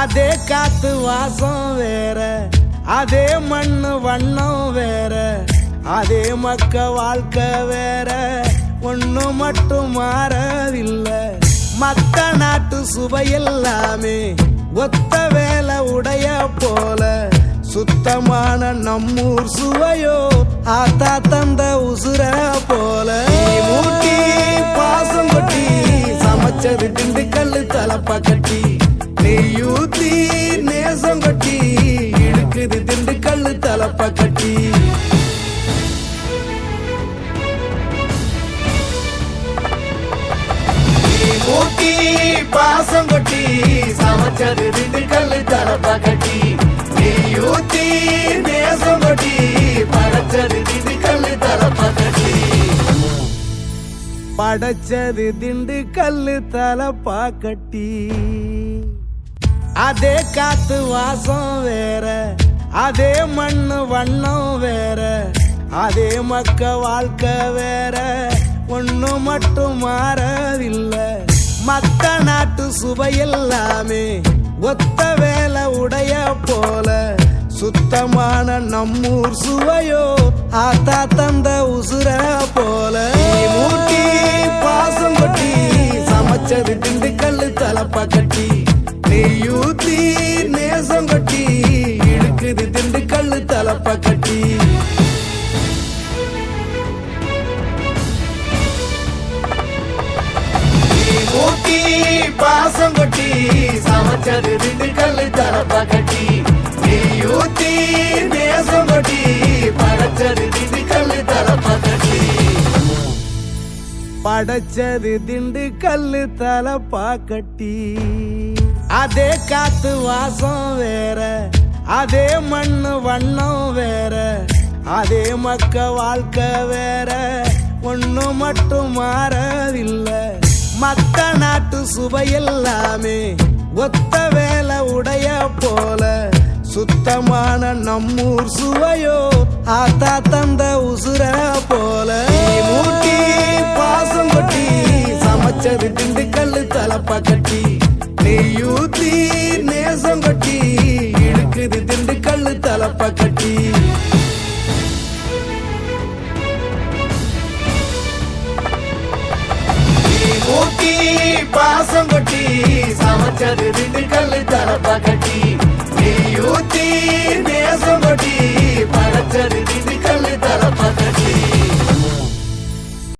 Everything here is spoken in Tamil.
அதே காத்து வாசம் வேற அதே மண்ணு வண்ணம் வேற அதே மக்க வாழ்க்கை வேற. ஒண்ணு மட்டும் மாறவில்லை. மத்த நாட்டு சுவையெல்லாமே ஒத்த வேலை உடைய போல. சுத்தமான நம்மூர் சுவையோ ஆத்தா தந்த உசுர ரெண்டு கல்லு தலப்ப கட்டி. ஊட்டி பாசம் கொட்டி சமைச்சது ரெண்டு கல்லு தலப்ப கட்டி. ஊத்தி நேசம் கொட்டி படைச்சது ரெண்டு கல்லு தலப்ப கட்டி. படைச்சது திண்டு கல்லு தலப்பா கட்டி. அதே காத்து வாசம் வேற. அதே மண்ணு வண்ணம் வேற அதே மக்க வாழ்க்கை வேற. ஒண்ணு மட்டும் மாறவில்லை மத்த நாட்டு சுவையெல்லாமே ஒத்த வேலை உடைய போல. சுத்தமான நம்மூர் சுவையோ ஆத்தா தந்த உசுர போல. மூட்டி பாசம் கொட்டி சமைச்சது திண்டுக்கல்லு தலப்பா கட்டி நெய்யூத்தி நேசம் கொட்டி. பாசம் கொட்டி சமைச்சது ரெண்டு திண்டுக்கல்லு தரப்பா கட்டி. ஊத்தி நேசம் கொட்டி படைச்சது ரெண்டு திண்டுக்கல்லு தரப்பா கட்டி. படைச்சது திண்டு கல்லு தலப்பா கட்டி. அதே காத்து வாசம் வேற அதே மண்ணு வண்ணம் வேற அதே மக்க வாழ்க்கை வேற. ஒண்ணு மட்டும் மாறவில்லை. நாட்டு சுவையெல்லாமே ஒத்த வேலை உடைய போல. சுத்தமான நம்மூர் சுவையோ ஆத்தா தந்த உசுர போல. மூட்டி பாசம் கொட்டி சமைச்சது திண்டுக்கல்லு தலப்பா கட்டி. நெய்யூத்தி நேசம் கொட்டி இழுக்குது திண்டுக்கல்லு தலப்பா கட்டி. பாசம் கொட்டி சமைச்சது